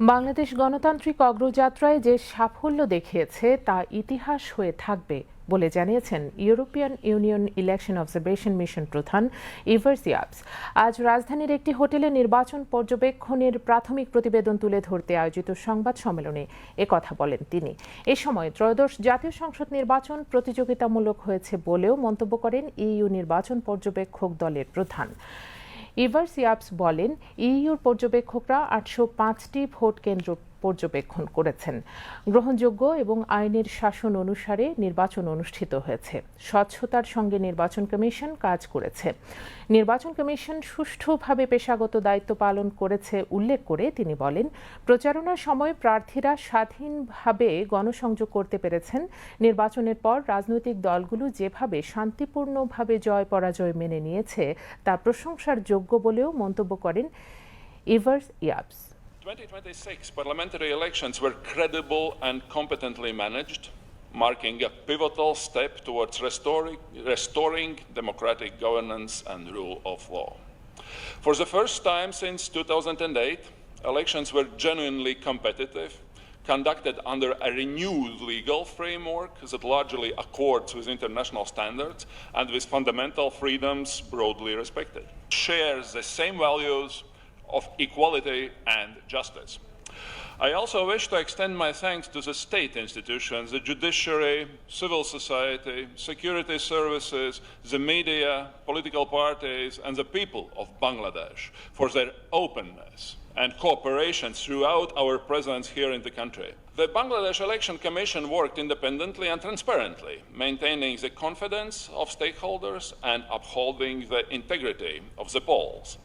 বাংলাদেশ গণতান্ত্রিক অগ্রযাত্রায় যে সাফল্য দেখিয়েছে, তা ইতিহাস হয়ে থাকবে বলে জানিয়েছেন European union election observation mission প্রধান ইভার্স ইয়াপস। আজ রাজধানীর একটি হোটেলে নির্বাচন পর্যবেক্ষণের প্রাথমিক প্রতিবেদন তুলে ধরতে আয়োজিত সংবাদ সম্মেলনে কথা বলেন তিনি। এ সময় ত্রয়োদশ জাতীয় সংসদ নির্বাচন প্রতিযোগিতামূলক হয়েছে বলেও মন্তব্য করেন ইইউ নির্বাচন পর্যবেক্ষক দলের প্রধান। ইভার্স সিয়াপস বলেন ইইউর পর্যবেক্ষকরা আটশো পাঁচটি ভোট কেন্দ্র পর্যবেক্ষণ করেছেন। গ্রহণযোগ্য এবং আইনের শাসন অনুসারে নির্বাচন অনুষ্ঠিত হয়েছে। স্বচ্ছতার সঙ্গে নির্বাচন কমিশন কাজ করেছে। নির্বাচন কমিশন সুষ্ঠুভাবে পেশাগত দায়িত্ব পালন করেছে উল্লেখ করে তিনি বলেন প্রচারণার সময় প্রার্থীরা স্বাধীনভাবে গণসংযোগ করতে পেরেছেন। নির্বাচনের পর রাজনৈতিক দলগুলো যেভাবে শান্তিপূর্ণভাবে জয় পরাজয় মেনে নিয়েছে, তা প্রশংসার যোগ্য বলেও মন্তব্য করেন ইভার্স ইয়াবস 2026 parliamentary elections were credible and competently managed, marking a pivotal step towards restoring, restoring democratic governance and rule of law. For the first time since 2008, elections were genuinely competitive, conducted under a renewed legal framework that largely accords with international standards and with fundamental freedoms broadly respected. Shares the same values of equality and justice. I also wish to extend my thanks to the state institutions, the judiciary, civil society, security services, the media, political parties, and the people of Bangladesh for their openness and cooperation throughout our presence here in the country. The Bangladesh Election Commission worked independently and transparently, maintaining the confidence of stakeholders and upholding the integrity of the polls.